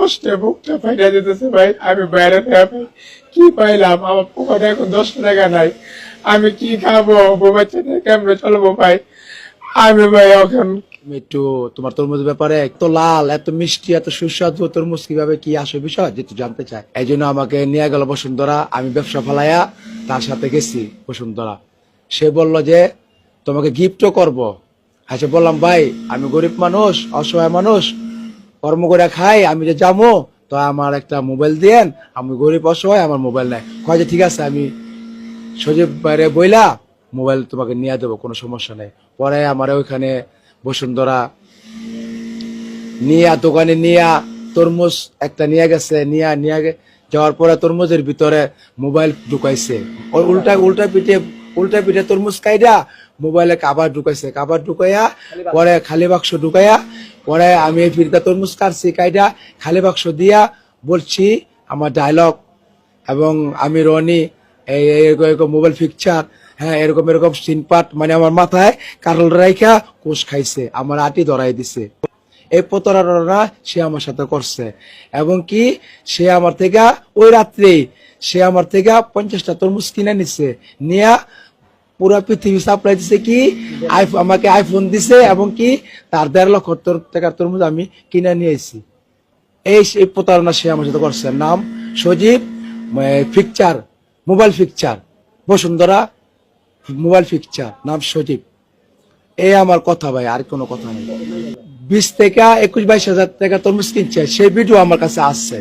কষ্টে বুকটা ফাইটা যেতেছে ভাই। আমি বাইরে কি পাইলাম? আমার পকেটে এখন দশ টাকা নাই। আমি কি খাব? বউ বাচ্চা নিয়ে কেমনে চলবো, ভাই? আমি, ভাই, এখন একটু তোমার তরমুজের ব্যাপারে এত লাল, এত মিষ্টি, এত সুস্বাদু তরমুজ কীভাবে কি আসে বিষয় যেহেতু জানতে চাই এই জন্য আমাকে নিয়ে গেল বসুন্ধরা। আমি ব্যবসা ফেলাইয়া তার সাথে গেছি বসুন্ধরা। সে বলল যে, তোমাকে গিফটও করব। আচ্ছা বললাম, ভাই, আমি গরিব মানুষ, অসহায় মানুষ কর্ম করে খাই, আমি যে যাব, তো আমার একটা মোবাইল দিয়েন। আমি গরিব অসহায়, আমার মোবাইল নাই। কয় যে, ঠিক আছে, আমি সজীব বাইরে বইলা মোবাইল তোমাকে নিয়ে দেবো, কোনো সমস্যা নেই। পরে আমার ওইখানে বসুন্ধরা নিয়া, দোকানে নিয়া, তরমুজ একটা নিয়ে গেছে, নিয়া, নিয়ে যাওয়ার পরে তরমুজের ভিতরে মোবাইল ঢুকাইছে। উল্টা উল্টা পিঠে উল্টা পিঠে তরমুজ কাইডা মোবাইলে কাবার ঢুকাইছে। কাবার ঢুকাইয়া পরে খালি বাক্স ঢুকাইয়া পরে আমি ফিরকা তরমুজ কাটছি, কাইটা খালি বাক্স দিয়া বলছি আমার ডায়লগ এবং আমি রনি, এই এরকম এরকম মোবাইল পিকচার হ্যাঁ এরকম এরকম সিনপাট মানে আমার মাথায় কারল রাইখা কোষ খাইছে, আমার আটি ধরাই দিছে। এই প্রতারণা সে আমার সাথে করছে এবং কি সে আমার থেকে ওই রাত্রে সে আমার থেকে পঞ্চাশটা তরমুজ কিনে নিচ্ছে নিয়ে পুরো পৃথিবী সাপ্লাই দিছে কি? আমাকে আইফোন দিছে এবং কি তার দেড় লক্ষ টাকার তরমুজ আমি কিনে নিয়েছি এই এই প্রতারণা সে আমার সাথে করছে। নাম Sajib picture mobile picture Bashundhara mobile picture নাম সজীব। এই আমার কথা ভাই, আর কোনো কথা নেই। বিশ থেকে একুশ বাইশ হাজার টাকা তরমুজ কিনছে, সেই ভিডিও আমার কাছে আসছে।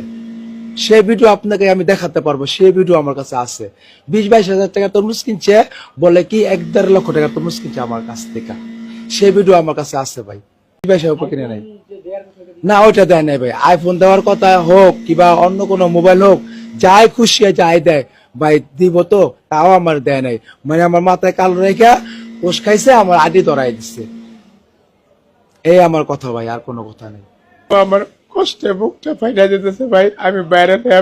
সেই ভিডিও আপনাকে আমি দেখাতে পারব সেই ভিডিও আমার কাছে আছে। বিশ, বাইশ হাজার টাকা তরমুজ কিনছে, বলে কি এক দেড় লক্ষ টাকা তরমুজ কিনছে আমার কাছ থেকে। সেই ভিডিও আমার কাছে আছে ভাই। না, ওইটা দেয় নাই ভাই। আইফোন দেওয়ার কথা হোক, কিবা অন্য মোবাইল হোক, যাই খুশি যাই দেয়। ভাই, দিব তো, তাও আমার দেয় নাই। মানে আমার মাথায় কালো রেখে কোষ খাইছে, আমার আডি ধরাই দিচ্ছে এই আমার কথা ভাই, আর কোনো কথা নেই। আমার কষ্টে বুকটা ফাইটা যেতেছে ভাই। আমি বাইরে ভাই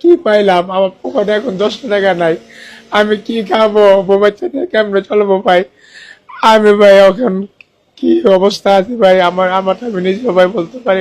কি পাইলাম? আমার পকেটে এখন দশ টাকা নাই। আমি কি খাব? বউ বাচ্চা নিয়ে কেমনে চলবো ভাই? আমি ভাই এখন কি অবস্থা আছে ভাই? আমার আমার আমি নিজে ভাই বলতে পারি